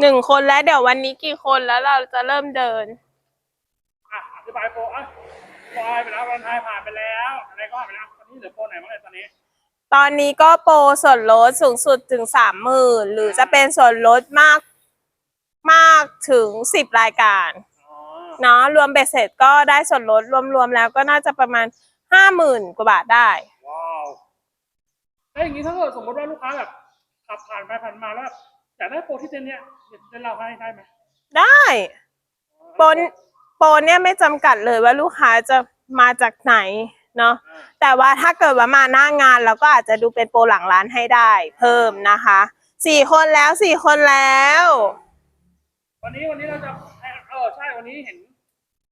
หนึ่งคนแล้วเดี๋ยววันนี้กี่คนแล้วเราจะเริ่มเดิน อะอธิบายโปรอะโปรอะไรไปแล้ววันไทยผ่านไปแล้ว อะไรก็ผ่านไปแล้วตอนนี้เหลือโปรไหนบ้างเลยตอนนี้ตอนนี้ก็โปรส่วนลดสูงสุดถึงสามหมื่นหรือจะเป็นส่วนลดมากมากถึงสิบรายการอ๋อเนาะรวมเบ็ดเสร็จก็ได้ส่วนลดรวมๆแล้วก็น่าจะประมาณห้าหมื่นกว่าบาทได้ ว้าวแล้วอย่างนี้ถ้าเกิดสมมติว่าลูกค้าแบบขับผ่านไปผ่านมาแล้ว อยากได้โปรที่เต็นท์เนี้ยเดี๋ยวเต็นท์เราให้ได้ไหมได้โปรโปรเนี่ยไม่จำกัดเลยว่าลูกค้าจะมาจากไหนเนาะอ่าแต่ว่าถ้าเกิดว่ามาหน้างานเราก็อาจจะดูเป็นโปรหลังร้านให้ได้ เพิ่มนะคะสี่คนแล้วสี่คนแล้ว วันนี้วันนี้เราจะเออใช่วันนี้เห็น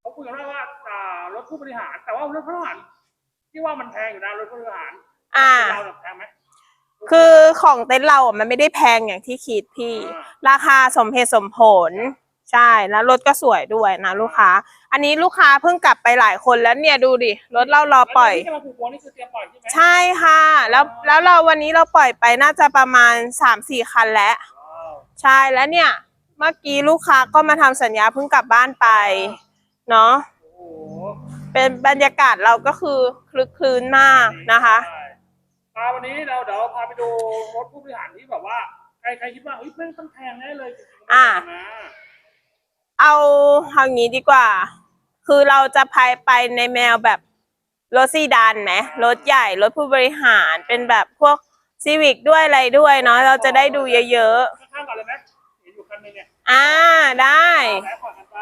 เขาคุยกันว่าว่าอ่ารถผู้บริหาร แต่ว่ารถผู้บริหารที่ว่ามันแพงอยู่นะรถผู้บริหารอ่าเราเนี่ยแพงไหม คือของเต็นท์เราอะมันไม่ได้แพงอย่างที่คิดพี่อ่าราคาสมเหตุสมผล ใช่แล้วรถก็สวยด้วยนะลูกค้า อันนี้ลูกค้าเพิ่งกลับไปหลายคนแล้วเนี่ยดูดิรถเรารอปล่อยแล้วที่จะมาผูกโปรนี่คือเตรียมปล่อยใช่ไหมใช่ค่ะ แล้วแล้วเราวันนี้เราปล่อยไปน่าจะประมาณสามสี่คันแล้วว้าวใช่แล้วเนี่ย เมื่อกี้ลูกค้าก็มาทำสัญญาเพิ่งกลับบ้านไปเนาะโอ้โหเป็นบรรยากาศเราก็คือคลึกคลื้นมากนะคะ ใช่ มาวันนี้เราเดี๋ยวพาไปดูรถผู้บริหารที่แบบว่าใครใครคิดว่าเฮ้ยเพื่อนต้องแพงแน่เลยจริงๆมันอ่าไม่แพงนะ เอาทางนี้ดีกว่า คือเราจะพายไปในแนวแบบรถซีดานไหมรถใหญ่ รถผู้บริหารเป็นแบบพวกซีวิกด้วยอะไรด้วยเนาะเราจะได้ดูเยอะข้างๆก่อนเลยไหมเห็นอยู่คันหนึงเนี่ยๆ อ่าได้ แล้วก่อนกันไป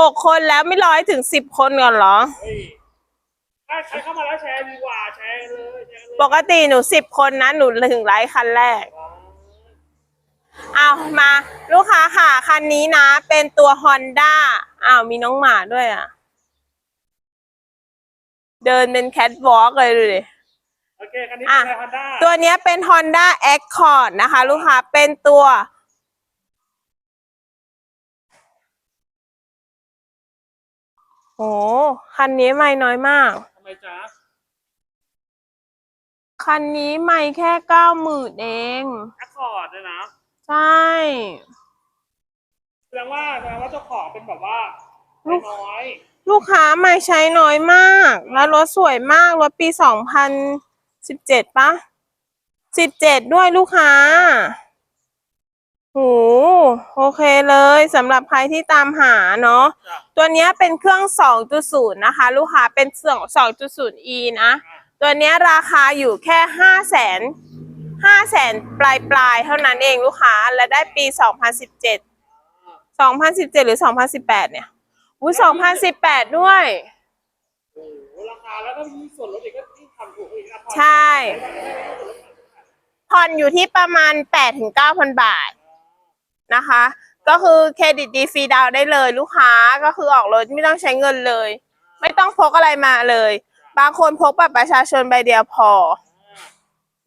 หกคนแล้วไม่ร้อยถึงสิบคนก่อนเหรอ เฮ้ย ถ้าใครเข้ามาแล้วแชร์ดีกว่าแชร์เลยแชร์เลยปกติหนูสิบคนนะหนูถึงไลค์คันแรกว้าวเอามา ลูกค้าค่ะ คันนี้นะ เป็นตัว Honda อ้าวมีน้องหมาด้วยอะ เดินเป็นแคทวอล์กเลยดูดิ โอเคคันนี้อะเป็นฮอนด้าตัวเนี้ยเป็น Honda Accord นะคะ ลูกค้าเป็นตัว โอ้คันนี้ไม่น้อยมากทำ ไมจ๊ะคันนี้ไม่แค่เก้าหมื่นเอง แอคคอร์ดเลยนะ ใช่ แสดงว่าแสดงว่าเจ้าของเป็นแบบว่าลูก น้อยลูกค้าไม่ใช้น้อยมาก แล้วรถสวยมาก รถปีสองพันสิบเจ็ดปะสิบเจ็ดด้วยลูกค้า โหโอเคเลยสำหรับใครที่ตามหาเนาะจ้ะตัวเนี้ยเป็นเครื่อง 2.0 นะคะ ลูกค้าเป็นเสื่อง 2.0e นะ ตัวเนี้ยราคาอยู่แค่ห้าแสนห้าแสนปลายปลายๆเท่านั้นเองลูกค้า และได้ปี 2017 2017 หรือ 2018 เนี่ยอุ้ย2018 ด้วยโอ้โหราคาแล้วก็มีส่วนลดอีกก็ที่ทำถูกอีกนะใช่ ผ่อนอยู่ที่ประมาณ 8-9,000 บาท นะคะ ก็คือเครดิตดีฟรีดาวน์ได้เลยลูกค้าก็คือออกรถไม่ต้องใช้เงินเลย ไม่ต้องพกอะไรมาเลย บางคนพกบัตรประชาชนใบเดียวพอ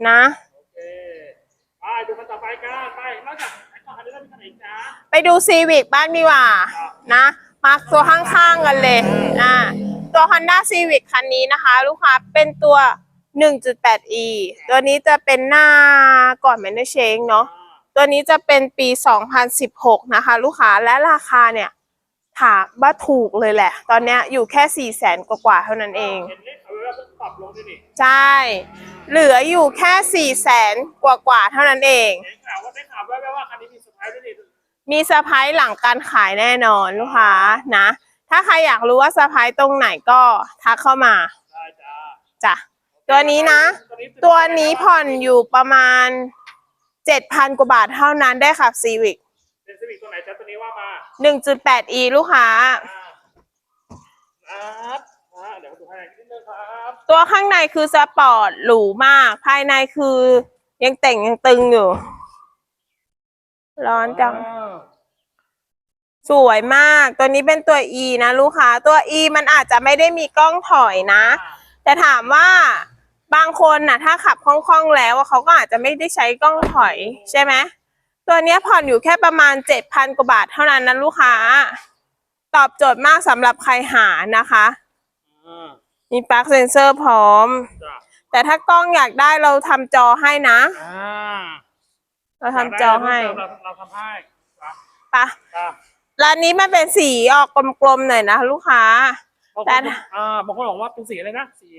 นะโอเคไปดูกันต่อไปกันไปนอกจากแอคคอร์ดคันนี้แล้วมีคันไหนอีกจ๊ะไปดูซีวิกบ้างดีกว่า นะมาตัวข้างๆกันเลยอ่าตัว Honda Civic คันนี้นะคะ ลูกค้าเป็นตัว 1.8e ตัวนี้จะเป็นหน้าก่อนแมนเนเชงเนาะ ตัวนี้จะเป็นปี 2016 นะคะ ลูกค้าและราคาเนี่ยถามว่าถูกเลยแหละ ตอนนี้อยู่แค่ 4 0 0 0 0 0กว่าๆเท่านั้นเอง เห็นนี่เขายกว่าเพิ่งปรับลงด้วยนี่ใช่ เหลืออยู่แค่ 4 0 0 0 0 0 กว่าๆเท่านั้นเอง เห็นข่าวว่าได้ข่าวแว่วๆว่าคันนี้มีเซอร์ไพรส์ด้วยนี่มีเซอร์ไพรส์หลังการขายแน่นอนลูกค้านะ ถ้าใครอยากรู้ว่าเซอร์ไพรส์ตรงไหนก็ทักเข้ามาได้จ้าจ้ะตัวนี้นะ ตัวนี้ผ่อนอยู่ประมาณ เจ็ดพันกว่าบาทเท่านั้นได้ขับซีวิกเป็นซีวิกตัวไหนจ๊ะตัวนี้ว่ามาหนึ่งจุดแปด e ลูกค้าอ่าครับอ่าเดี๋ยวมาดูให้นิดนึงครับ ตัวข้างในคือสปอร์ตหรูมาก ภายในคือ ยังแต่งยังตึงอยู่ ร้อนจังอ่าสวยมาก ตัวนี้เป็นตัว e นะลูกค้า ตัว e มันอาจจะไม่ได้มีกล้องถอยนะ แต่ถามว่า บางคนน่ะ ถ้าขับคล่องๆแล้วอะเขาก็อาจจะไม่ได้ใช้กล้องถอยใช่ไหมตัวเนี้ยผ่อนอยู่แค่ประมาณเจ็ดพันกว่าบาทเท่านั้นนะลูกค้า ตอบโจทย์มากสำหรับใครหานะคะอ่ามีปลั๊กเซนเซอร์พร้อมจ้ะแต่ถ้ากล้องอยากได้เราทำจอให้นะอ่าเราทำจอให้เราเราทำให้ไปปะอ่าร้านนี้มันเป็นสีออกกลมๆหน่อยนะลูกค้าบางแต่คนอ่าบางคนบอกว่าเป็นสีอะไรนะสี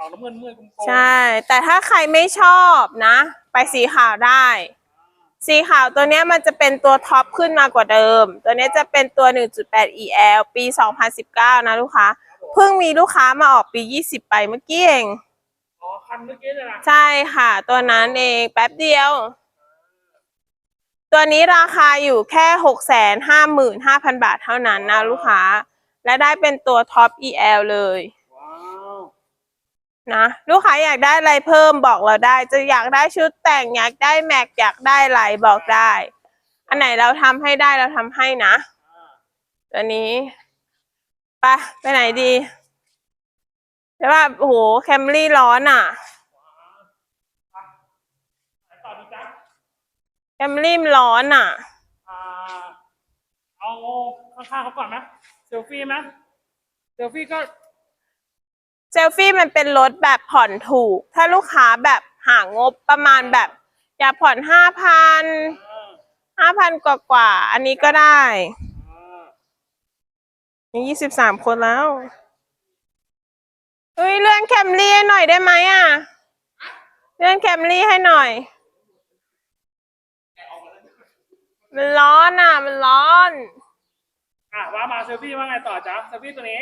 ออกน้ำเงินเมื่อยกลมๆใช่ แต่ถ้าใครไม่ชอบนะ ไปสีขาวได้ สีขาวตัวเนี้ยมันจะเป็นตัวท็อปขึ้นมากว่าเดิม ตัวเนี้ยจะเป็นตัว 1.8 EL ปี 2019 นะลูกค้า เพิ่งมีลูกค้ามาออกปี 20 ไปเมื่อกี้เอง อ๋อคันเมื่อกี้เลยนะใช่ค่ะ ตัวนั้นเองแป๊บเดียว ตัวนี้ราคาอยู่แค่หกแสนห้าหมื่นห้าพันบาทเท่านั้นนะลูกค้า และได้เป็นตัวท็อป EL เลยว้าว นะลูกค้าอยากได้อะไรเพิ่มบอกเราได้ จะอยากได้ชุดแต่งอยากได้แม็กอยากได้อะไรบอกได้ อันไหนเราทำให้ได้เราทำให้นะอ่าตัวนี้ไปไปไหนดีแต่ว่าโอ้โหแคมรี่ร้อนอะแคมรี่มันร้อนอะอ่าเอาข้างๆเขาก่อนไหมเซลฟี่ไหมเซลฟี่ก็ เซลฟี่มันเป็นรถแบบผ่อนถูก ถ้าลูกค้าแบบหางบประมาณแบบ อยากผ่อนห้าพันอ่าห้าพันกว่ากว่าๆอันนี้ก็ได้อ่ามียี่สิบสามคนแล้วเฮ้ยเลื่อนแคมรี่ให้หน่อยได้ไหมอะ เลื่อนแคมรี่ให้หน่อย มันร้อนอะ มันร้อน อะว่ามาเซลฟี่ว่าไงต่อจ๊ะเซลฟี่ตัวนี้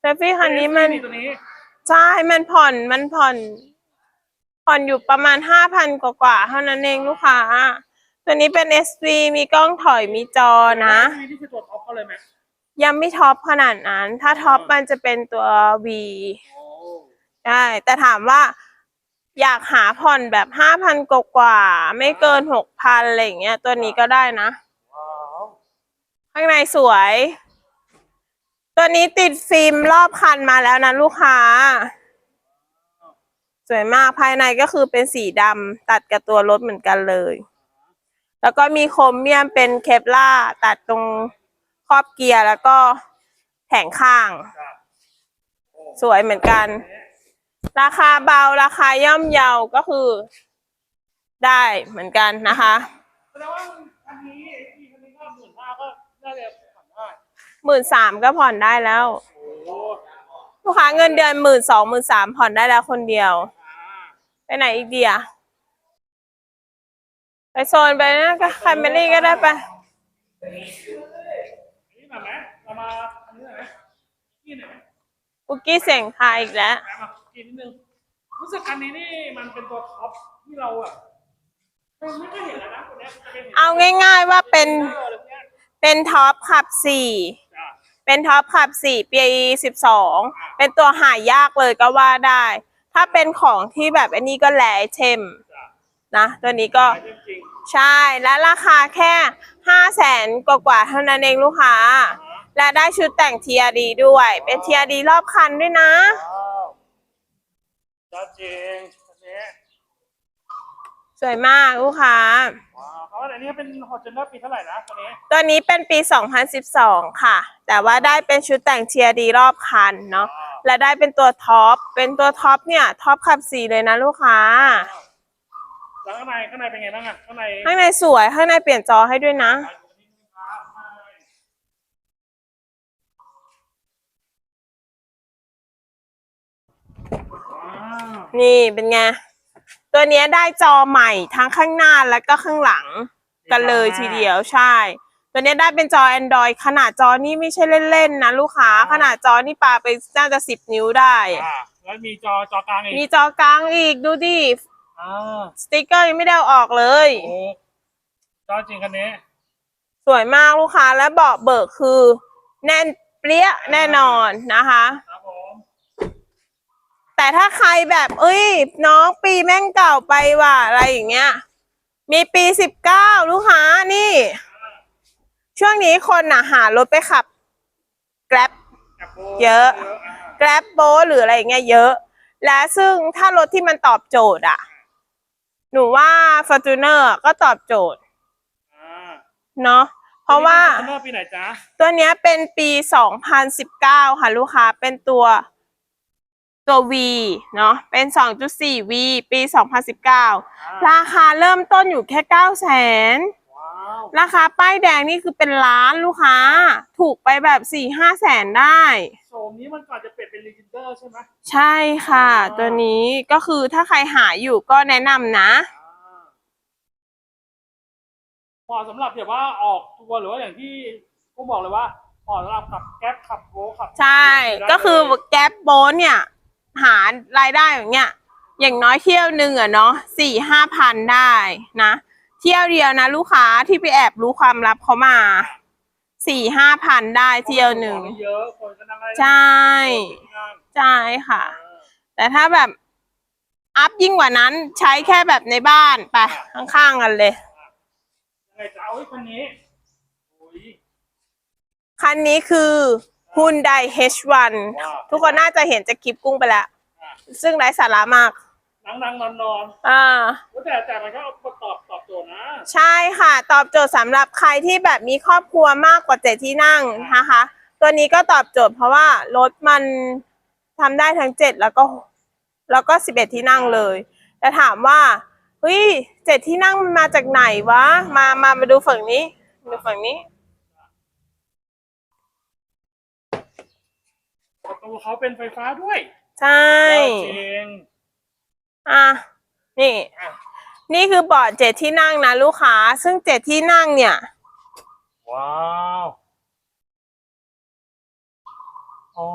เซลฟี่คันนี้มัน เซลฟี่ตัวนี้ ใช่มันผ่อนมันผ่อน ผ่อนอยู่ประมาณห้าพันกว่าๆเท่านั้นเองลูกค้า ตัวนี้เป็น SV มีกล้องถอยมีจอนะ มีที่คือตัวท็อปเขาเลยไหมยังไม่ท็อปขนาดนั้น ถ้าท็อปมันจะเป็นตัว V โอ้ใช่แต่ถามว่าอยากหาผ่อนแบบห้าพันกว่าๆไม่เกินหกพันอะไรอย่างเงี้ย ตัวนี้ก็ได้นะ ว้าว ข้างในสวย ตัวนี้ติดฟิล์มรอบคันมาแล้วนะลูกค้า สวยมากภายในก็คือเป็นสีดำตัดกับตัวรถเหมือนกันเลย แล้วก็มีโครเมียมเป็นเคปล่าร์ตัดตรงครอบเกียร์แล้วก็แผงข้าง สวยเหมือนกัน ราคาเบาราคาย่อมเยาก็คือ ได้เหมือนกันนะคะแสดงว่าอันนี้อ้ที่คันนี้ก็หมื่นห้าก็น่าจะ หมื่นสามก็ผ่อนได้แล้วโอ้โหลูกค้าเงินเดือนหมื่นสองหมื่นสามผ่อนได้แล้วคนเดียวอ่าไปไหนอีกเดียไปโซนไปนะก็แคมเบรี่ก็ได้ไปอันนี้แบบไหมเรามาอันนี้หน่อยไหมกินหน่อยไหมปุกกี้เสียงคายอีกแล้วแป๊บมากินนิดนึงรู้สึกอันนี้นี่มันเป็นตัวท็อปที่เราอะเราไม่ค่อยเห็นแล้วนะตัวเนี้ยจะเป็นเอาง่ายๆว่าเป็นเอออะไรเงี้ยเป็นท็อปขับสี่จ้ะ เป็นท็อปขับสี่ปีสิบสองเป็นตัวหายากเลยก็ว่าได้ ถ้าเป็นของที่แบบอันนี้ก็แหลเทมนะตัวนี้ก็ใช่และราคาแค่ห้าแสนกว่าๆเท่านั้นเองลูกค้า และได้ชุดแต่ง TRD ด้วย เป็น TRD รอบคันด้วยนะจริง สวยมากลูกค้า ว้าวเขาอันนี้เป็นฮอร์จูเนอร์ปีเท่าไหร่นะตัวนี้ตัวนี้เป็นปี 2012 ค่ะ แต่ว่าได้เป็นชุดแต่ง TRD รอบคันเนาะว้าวและได้เป็นตัวท็อป เป็นตัวท็อปเนี่ยท็อปขับสีเลยนะลูกค้า แล้วข้างในข้างในเป็นไงบ้างอะข้างในข้างในสวย ข้างในเปลี่ยนจอให้ด้วยนะ ว้าวนี่เป็นไง ตัวเนี้ยได้จอใหม่ทั้งข้างหน้าและก็ข้างหลังกันเลยทีเดียวใช่ ตัวเนี้ยได้เป็นจอ Android ขนาดจอนี่ไม่ใช่เล่นๆนะลูกค้า ขนาดจอนี่ปาไปน่าจะสิบนิ้วได้ อ่าแล้วมีจอจอกลางอีกมีจอกลางอีกดูดิอ่าสติกเกอร์ยังไม่ได้เอาออกเลย โอ้จอจริงคันนี้ สวยมากลูกค้าและเบาะเบิกคือ แน่นเปรี้ยแน่นอนนะคะครับผม แต่ถ้าใครแบบเอ้ย น้องปีแม่งเก่าไปว่ะอะไรอย่างเงี้ย มีปีสิบเก้าลูกค้านี่ ช่วงนี้คนน่ะหารถไปขับ Grab แอบโบเยอะอ่า Grab โบหรืออะไรอย่างเงี้ยเยอะ และซึ่งถ้ารถที่มันตอบโจทย์อะ หนูว่า Fortuner ก็ตอบโจทย์อ่าเนาะเพราะว่าคันเนอร์ปีไหนจ๊ะตัวเนี้ยเป็นปี 2019 ค่ะ ลูกค้าเป็นตัว ตัว V เนาะเป็น 2.4 V ปี 2019 ราคาเริ่มต้นอยู่แค่ 9 0 0 0 0นว้าวราคาป้ายแดงนี่คือเป็นล้านลูกค้า ถูกไปแบบสี่ห้าแสนได้โฉมนี้มันก่อนจะเปลี่ยนเป็นลีจินเดอร์ใช่ไหมใช่ค่ะอ่าตัวนี้ก็คือถ้าใครหาอยู่ก็แนะนำนะอ่าเหมาะสำหรับแบบว่าออกตัวหรือว่าอย่างที่กูบอกเลยว่าเหมาะสำหรับขับแก๊ปขับโบขับ ใช่ได้ก็คือเลยแก๊ปโบนเนี่ย หารายได้อย่างเงี้ยอย่างน้อยเที่ยวหนึ่งอะเนาะสี่ห้าพันได้นะ เที่ยวเดียวนะลูกค้าที่ไปแอบรู้ความลับเขามาสี่ห้าพันได้เที่ยวหนึ่งเยอะคนก็นั่งได้ใช่ใช่ค่ะ แต่ถ้าแบบอัพยิ่งกว่านั้นใช้แค่แบบในบ้านไปข้างๆกันเลยยังไงจะเอาไว้คนนี้โอ้ยคันนี้คือ Hyundai H1 ว้าวทุกคนน่าจะเห็นจากคลิปกุ้งไปแล้วอะซึ่งไร้สาระมาก นั่งนั่งนอนนอนอ่าๆแต่แต่มันก็ตอบตอบโจทย์นะ ใช่ค่ะ ตอบโจทย์สำหรับใครที่แบบมีครอบครัวมากกว่าเจ็ดที่นั่งนะคะ ตัวนี้ก็ตอบโจทย์เพราะว่ารถมันทำได้ทั้งเจ็ดแล้วก็ แล้วก็สิบเอ็ดที่นั่งเลย แต่ถามว่าเฮ้ยเจ็ดที่นั่งมันมาจากไหนวะ มามามาดูฝั่งนี้ ดูฝั่งนี้ ประตูเขาเป็นไฟฟ้าด้วยใช่จริงอะ นี่ อะนี่คือเบาะเจ็ดที่นั่งนะลูกค้า ซึ่งเจ็ดที่นั่งเนี่ย ว้าวอ๋อ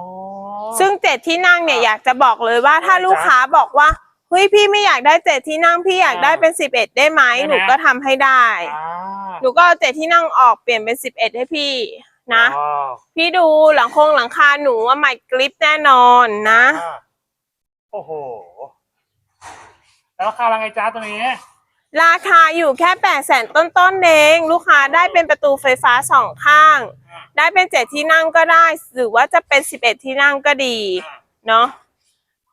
ซึ่งเจ็ดที่นั่งเนี่ยอะอยากจะบอกเลยว่าถ้าจ๊ะลูกค้าบอกว่าเฮ้ยพี่ไม่อยากได้เจ็ดที่นั่งพี่อยากได้อ่าเป็นสิบเอ็ดได้ไหมได้ไหม หนูก็ทำให้ได้ อ่า หนูก็เอาเจ็ดที่นั่งออกเปลี่ยนเป็นสิบเอ็ดให้พี่ นะ ว้าวพี่ดูหลังโครงหลังคาหนูว่าใหม่กริปแน่นอนนะ อ่าโอ้โห แล้วราคาอะไรจ้าตัวนี้ ราคาอยู่แค่แปดแสนต้นๆเองลูกค้าได้เป็นประตูไฟฟ้าสองข้าง อ่า ได้เป็นเจ็ดที่นั่งก็ได้ หรือว่าจะเป็นสิบเอ็ดที่นั่งก็ดี อ่าเนาะ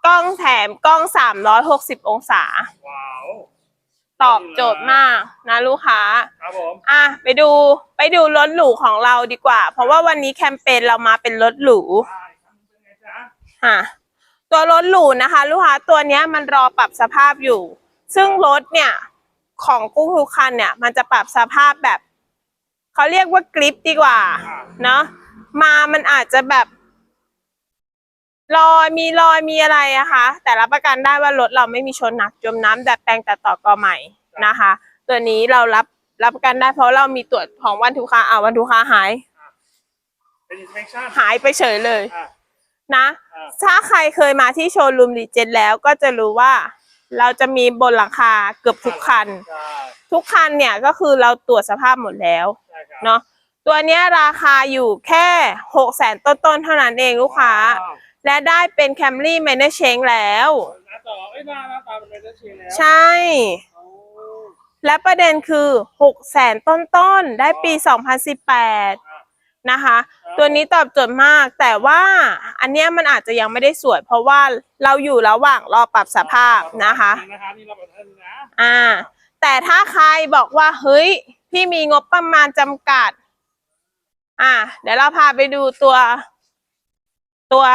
กล้องแถมกล้องสามร้อยหกสิบองศา ว้าว ตอบโจทย์มากนะลูกค้า ครับผม อะไปดูไปดูรถหรูของเราดีกว่า เพราะว่าวันนี้แคมเปญเรามาเป็นรถหรูอ่าเป็นไงจ๊ะอะตัวรถหรูนะคะ ลูกค้าตัวเนี้ยมันรอปรับสภาพอยู่ ซึ่งรถเนี่ยของกุ้งทุกคันเนี่ย มันจะปรับสภาพแบบเขาเรียกว่ากริปดีกว่า เนาะมามันอาจจะแบบ รอยมีรอยมีอะไรอะคะ แต่รับประกันได้ว่ารถเราไม่มีชนหนักจมน้ำดัดแปลงตัดต่อกอใหม่นะคะ ตัวนี้เรารับรับประกันได้เพราะเรามีตรวจของวันทุกคาอ่าวันทุกคาหาย เป็น inspection หายไปเฉยเลยอ่านะ อ่าถ้าใครเคยมาที่โชว์รูมรีเจนแล้วก็จะรู้ว่า เราจะมีบนหลังคาเกือบทุกคัน ใช่ทุกคันเนี่ยก็คือเราตรวจสภาพหมดแล้ว ใช่ครับเนาะตัวเนี้ยราคาอยู่แค่หกแสนต้นๆเท่านั้นเองลูกค้า ว้าว และได้เป็นแคมรี่แมนเชงแล้วหน้าต่อเอ้ยหน้าหน้าตาเป็นเมทัลชีแล้วใช่ โอ้และประเด็นคือหกแสนต้นๆ ได้ปี 2018 นะคะ ตัวนี้ตอบโจทย์มาก แต่ว่าอันเนี้ยมันอาจจะยังไม่ได้สวย เพราะว่าเราอยู่ระหว่างรอปรับสภาพนะคะนี่นะคะนี่เราแบบนั้นนะอ่า แต่ถ้าใครบอกว่า เฮ้ย พี่มีงบประมาณจำกัด อ่า เดี๋ยวเราพาไปดูตัว ตัว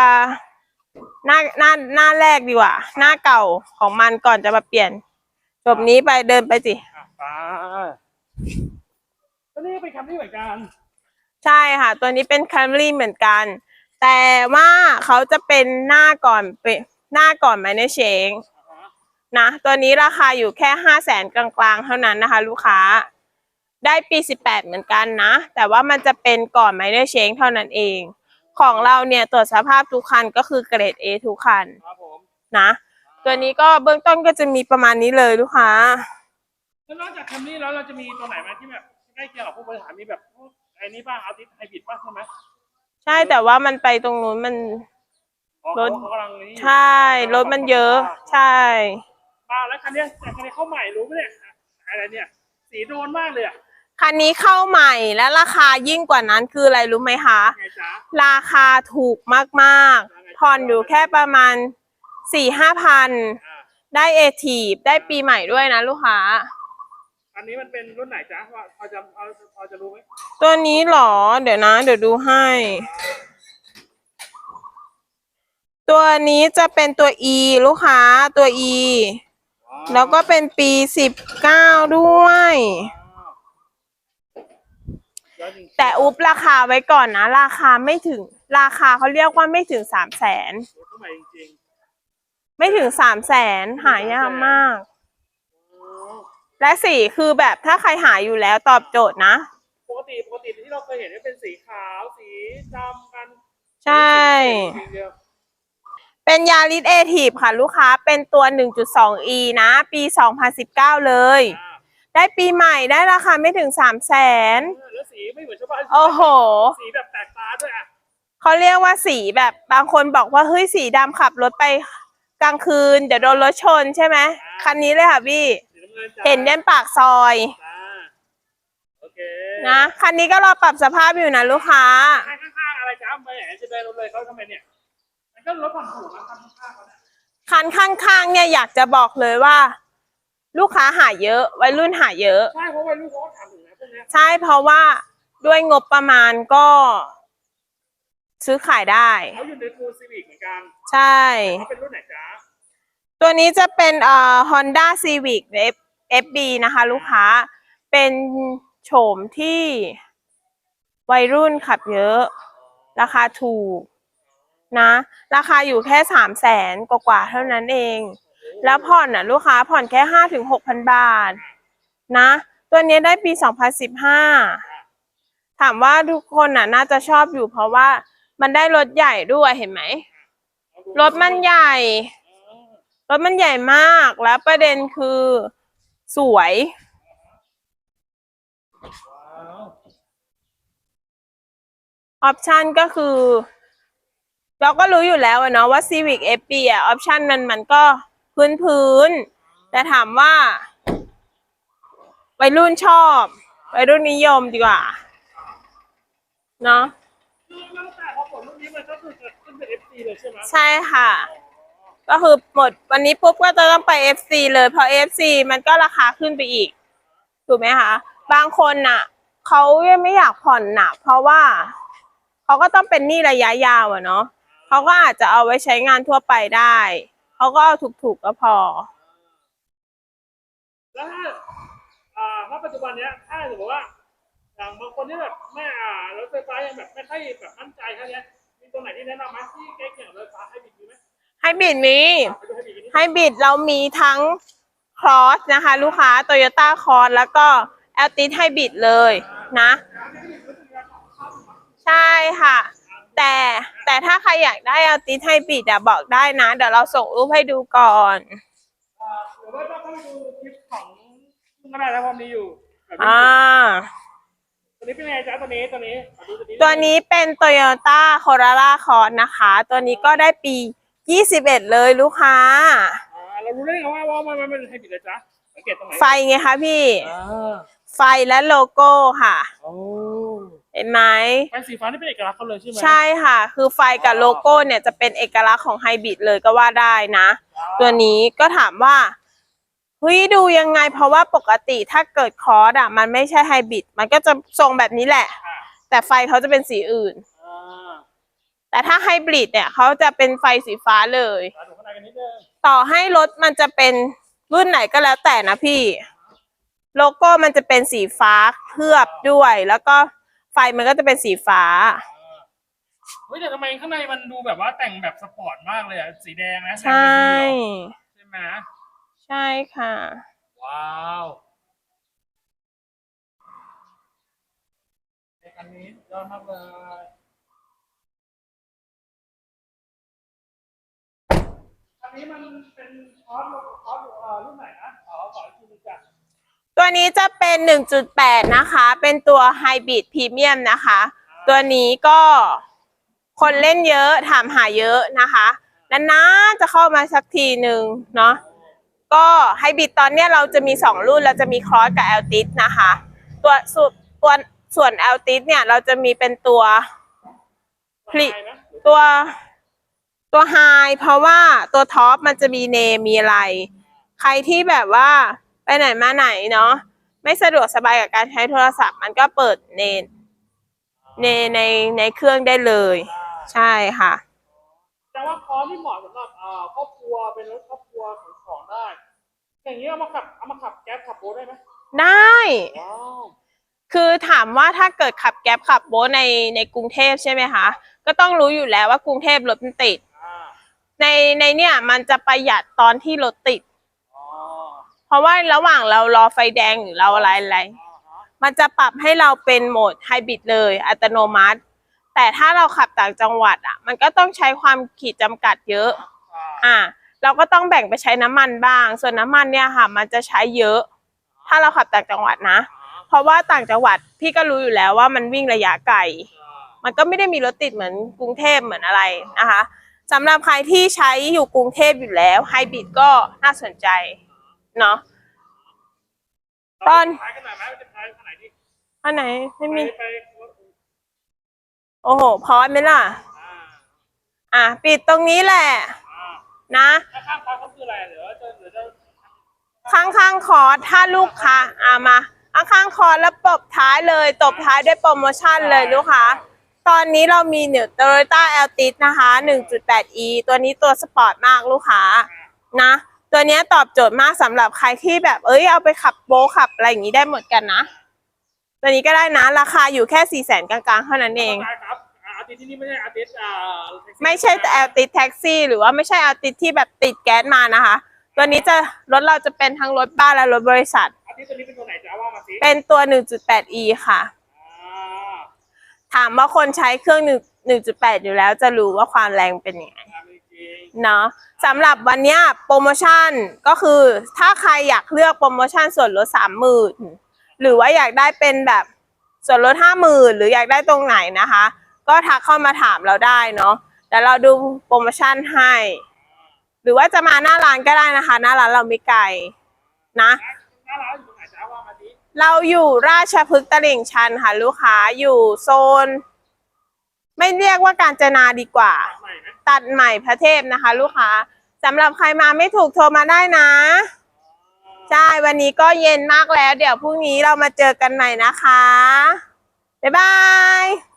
หน้าหน้าหน้าแรกดีกว่า หน้าเก่าของมันก่อนจะมาเปลี่ยนจบนี้ไปเดินไปสิอะไปตัวนี้เป็นคำที่เหมือนกันใช่ค่ะ ตัวนี้เป็น Camry เหมือนกัน แต่ว่าเขาจะเป็นหน้าก่อนเป็นหน้าก่อนไมเนเชงอ่าฮะนะตัวนี้ราคาอยู่แค่ห้าแสนกลางๆ เท่านั้นนะคะ ลูกค้า ได้ปี18เหมือนกันนะ แต่ว่ามันจะเป็นก่อนไมเนเชงเท่านั้นเอง ของเราเนี่ยตรวจสภาพทุกคันก็คือเกรด A ทุกคันครับผมนะ ตัวนี้ก็เบื้องต้นก็จะมีประมาณนี้เลยลูกค้าแล้วนอกจากคันนี้แล้วเราจะมีตัวไหนไหมที่แบบใกล้เคียงกับผู้บริหารมีแบบพวกไอ้นี่บ้างเอาทิสไฮบริดบ้างใช่ไหมใช่แต่ว่ามันไปตรงนู้นมันอ๋อรถเขากำลังนี่อยู่ใช่รถมันเยอะ ใช่อ่าแล้วคันเนี้ยแต่คันนี้เข้าใหม่รู้ไหมเนี่ยอะไรเนี่ยสีโดนมากเลยอะ คันนี้เข้าใหม่และราคายิ่งกว่านั้นคืออะไรรู้ไหมคะไงจ๊ะราคาถูกมากๆ ผ่อนอยู่แค่ประมาณสี่ห้าพันอ่าได้เอทีฟได้ปีใหม่ด้วยนะลูกค้า อันนี้มันเป็นรุ่นไหนจ๊ะว่าพอจะพอพอจะรู้ไหมตัวนี้เหรอ เดี๋ยวนะ เดี๋ยวดูให้ ตัวนี้จะเป็นตัว E ลูกค้าตัว E แล้วก็เป็นปีสิบเก้าด้วย ว้าว ยอดจริงๆ แต่อุบราคาไว้ก่อนนะ ราคาไม่ถึง ราคาเขาเรียกว่าไม่ถึงสามแสนรถเข้ามาจริงไม่ถึงสามแสนหายากมากๆอ๋อและสีคือแบบถ้าใครหาอยู่แล้วตอบโจทย์นะ ปกติปกติที่เราเคยเห็นเนี่ยเป็นสีขาวสีดำกันใช่ สีเดียวเป็นยาริสเอทีฟค่ะ ลูกค้าเป็นตัว 1.2e นะ ปี 2019 เลย อ่า ได้ปีใหม่ได้ราคาไม่ถึง3 0 0แสนเออแล้วสีไม่เหมือนชาวบ้านโอ้โห สีแบบแตกตาด้วยอะเขาเรียกว่าสีแบบบางคนบอกว่าเฮ้ยสีดำขับรถไปกลางคืน เดี๋ยวโดนรถชนใช่ไหมคันนี้เลยค่ะพี่สีน้ำเงินจ้าเห็นยันปากซอยจ้าโอเคนะคันนี้ก็รอปรับสภาพอยู่นะลูกค้าข้างๆอะไรจ้าไม่เห็นจะเดินรถเลยเขาทำไมเนี่ยมันก็รถผ่อนถูกนะข้างๆเขาเนี่ยคันข้างๆเนี่ยอยากจะบอกเลยว่า ลูกค้าหาเยอะ วัยรุ่นหาเยอะ ใช่เพราะวัยรุ่นเขาก็ถามถึงนะพวกเนี้ยใช่เพราะว่าด้วยงบประมาณก็ ซื้อขายได้ เขาอยู่ในทูซีวิกเหมือนกันใช่ เขาเป็นรุ่นไหนจ้าตัวนี้จะเป็นเอ่อ Honda Civic F FB นะคะ ลูกค้าเป็นโฉมที่วัยรุ่นขับเยอะ ราคาถูกนะ ราคาอยู่แค่สามแสนกว่าๆเท่านั้นเอง แล้วผ่อนน่ะลูกค้าผ่อนแค่ห้าถึงหกพันบาท นะ ตัวนี้ได้ปีสองพันสิบห้าถามว่าทุกคนน่ะน่าจะชอบอยู่เพราะว่ามันได้รถใหญ่ด้วยเห็นไหมรถมันใหญ่ รถมันใหญ่มากแล้วประเด็นคือสวย ออปชันก็คือ เราก็รู้อยู่แล้วเนาะว่า Civic FB อะออปชันมันมันก็ พื้นพื้นๆแต่ถามว่าวัยรุ่นชอบวัยรุ่นนิยมดีกว่า เนาะคือตั้งแต่พอผลรุ่นนี้มันก็คือจะขึ้นเป็น FC เลยใช่ไหมใช่ค่ะ ก็คือหมดวันนี้ปุ๊บก็จะต้องไป FC เลยเพราะ FC มันก็ราคาขึ้นไปอีก ถูกไหมคะ บางคนน่ะเขายังไม่อยากผ่อนหนักเพราะว่าเขาก็ต้องเป็นหนี้ระยะยาวอะเนาะเขาก็อาจจะเอาไว้ใช้งานทั่วไปได้ เขาก็เอาถูกๆก็พอ แล้วถ้าอ่าถ้าปัจจุบันเนี้ยถ้าสมมติว่าอย่างบางคนที่แบบไม่อ่ารถไฟฟ้ายังแบบไม่ค่อยแบบมั่นใจแค่เนี้ยมีตรงไหนที่แนะนำไหมที่ใกล้เคียงกับรถไฟฟ้าให้บิดมีไหมให้บิดมีไปดูให้บิดกันนิดให้บิดเรามีทั้งครอสนะคะ ลูกค้า Toyota Cross แล้วก็ a l t i s ให้บิดเลยนะ ใช่ค่ะ แต่แต่ถ้าใครอยากได้ a l t i s ให้บิดอะบอกได้นะ เดี๋ยวเราส่งรูปให้ดูก่อน อ่าหรือว่าต้องเข้าไปดูคลิปของซึ่งก็ได้แล้วความนี้อยู่แบบนี้อ่า ตัวนี้เป็นไงจ๊ะตัวนี้ตัวนี้ขอดูตัวนี้ตัวนี้เป็น Toyota Corolla Cross นะคะ ตัวนี้ก็ได้ปี 21 เลยลูกค้า อ่าเรารู้ได้ไงว่าว่ามันมันเป็นไฮบริดเลยจ๊ะสังเกตตรงไหนไฟไงคะพี่ อ่า ไฟและโลโก้ค่ะ โอ้เห็นไหมไฟสีฟ้านี่เป็นเอกลักษณ์เขาเลยใช่ไหมใช่ค่ะ คือไฟกับโลโก้เนี่ยจะเป็นเอกลักษณ์ของไฮบริดเลยก็ว่าได้นะ ตัวนี้ก็ถามว่าเฮ้ยดูยังไงเพราะว่าปกติถ้าเกิดคอร์สอะ มันไม่ใช่ไฮบริดมันก็จะทรงแบบนี้แหละอ่าแต่ไฟเขาจะเป็นสีอื่นอ่าแต่ถ้าไฮบริดเนี่ยเขาจะเป็นไฟสีฟ้าเลยมาดูข้างในกันนิดนึงต่อให้รถมันจะเป็นรุ่นไหนก็แล้วแต่นะพี่ โลโก้มันจะเป็นสีฟ้าเคลือบด้วย แล้วก็ไฟมันก็จะเป็นสีฟ้า เฮ้ยแต่ทำไมข้างในมันดูแบบว่าแต่งแบบสปอร์ตมากเลยอะสีแดงนะใช่ใช่ไหมใช่ค่ะ ว้าวในคันนี้ยอดมากเลยอันนี้มันเป็นคอร์สคอร์สเอ่อรุ่นไหนนะขอขออีกทีหนึงจ้ะ ตัวนี้จะเป็น 1.8 นะคะ เป็นตัวไฮบริดพรีเมียมนะคะ ตัวนี้ก็คนเล่นเยอะถามหาเยอะนะคะนานๆจะเข้ามาสักทีหนึ่งเนาะก็ไฮบริดตอนเนี้ยเราจะมี 2 รุ่นเราจะมีครอสกับแอลติสนะคะ ตัวส่วนตัวส่วนแอลติสเนี่ยเราจะมีเป็นตัวผลิตัวตัวไฮเพราะว่าตัวท็อปมันจะมีเนมมีอะไร ใครที่แบบว่า ไปไหนมาไหนเนาะไม่สะดวกสบายกับการใช้โทรศัพท์ มันก็เปิดเนในในในเครื่องได้เลย ใช่ค่ะแต่ว่าคอร์สที่เหมาะสำหรับเอ่อครอบครัวเป็นรถครอบครัวของของได้ อย่างนี้เอามาขับเอามาขับแก๊ปขับโบ๊ทได้ไหมได้ว้าวคือถามว่าถ้าเกิดขับแก๊ปขับโบ๊ทในในกรุงเทพใช่ไหมคะก็ต้องรู้อยู่แล้วว่ากรุงเทพรถมันติดอ่าในในเนี่ยมันจะประหยัดตอนที่รถติดอ๋อ เพราะว่าระหว่างเรารอไฟแดงหรือเราอะไรอะไรอ่าฮะมันจะปรับให้เราเป็นโหมดไฮบริดเลยอัตโนมัติ แต่ถ้าเราขับต่างจังหวัดอะ มันก็ต้องใช้ความขีดจำกัดเยอะอ่าอ่า เราก็ต้องแบ่งไปใช้น้ำมันบ้าง ส่วนน้ำมันเนี่ยค่ะ มันจะใช้เยอะ ถ้าเราขับต่างจังหวัดนะ เพราะว่าต่างจังหวัดพี่ก็รู้อยู่แล้วว่ามันวิ่งระยะไกล มันก็ไม่ได้มีรถติดเหมือนกรุงเทพเหมือนอะไรนะคะสำหรับใครที่ใช้อยู่กรุงเทพอยู่แล้วไฮบริดก็น่าสนใจ เนาะตอนขายขนาดไหนมันจะขายขนาดนี้อันไหนไม่มี ไปไปโอ้โหพอไหมล่ะอ่าอะ ปิดตรงนี้แหละอ่านะถ้าข้างฟ้าเขาคืออะไรเหรือจะหรือจะข้างๆคอร์สถ้าลูกค้าอะมาข้างๆคอร์สแล้วตบท้ายเลยตบท้ายด้วยโปรโมชั่นเลยลูกค้าตอนนี้เรามีเนี่ย Toyota Altis นะคะ 1.8e ตัวนี้ตัวสปอร์ตมากลูกค้า นะ ตัวเนี้ยตอบโจทย์มากสำหรับใครที่แบบเอ้ยเอาไปขับโบะขับอะไรอย่างนี้ได้หมดกันนะ ตัวนี้ก็ได้นะ ราคาอยู่แค่4 0 0 0 0 0กลางๆเท่านั้นเองได้ครับอ่าอาทิตย์ที่นี่ไม่ใช่อาทิตย์อ่าไม่ใช่แอลติดแท็กซี่ หรือว่าไม่ใช่แอลติดที่แบบติดแก๊สมานะคะ ตัวนี้จะรถเราจะเป็นทั้งรถบ้านและรถบริษัทอาทิตย์ตัวนี้เป็นตัวไหนจะว่ามาสิเป็นตัว 1.8e ค่ะอ่าถามว่าคนใช้เครื่อง1 1.8 อยู่แล้วจะรู้ว่าความแรงเป็นยังไงอ่าไม่จริง เนาะสำหรับวันนี้โปรโมชั่นก็คือถ้าใครอยากเลือกโปรโมชั่นส่วนลดสามหมื่นหรือว่าอยากได้เป็นแบบส่วนลดห้าหมื่นหรืออยากได้ตรงไหนนะคะ ก็ทักเข้ามาถามเราได้เนาะแต่เราดูโปรโมชั่นให้ หรือว่าจะมาหน้าร้านก็ได้นะคะ หน้าร้านเราไม่ไกลนะหน้าร้านอยู่ตรงไหนจะว่ามาสิเราอยู่ราชพฤกษ์ตลิ่งชันค่ะลูกค้าอยู่โซน ไม่เรียกว่าการจนาดีกว่า ตัดใหม่พระเทพนะคะ ลูกค้าสำหรับใครมาไม่ถูกโทรมาได้นะใช่วันนี้ก็เย็นมากแล้ว เดี๋ยวพรุ่งนี้เรามาเจอกันใหม่นะคะ บ๊ายบาย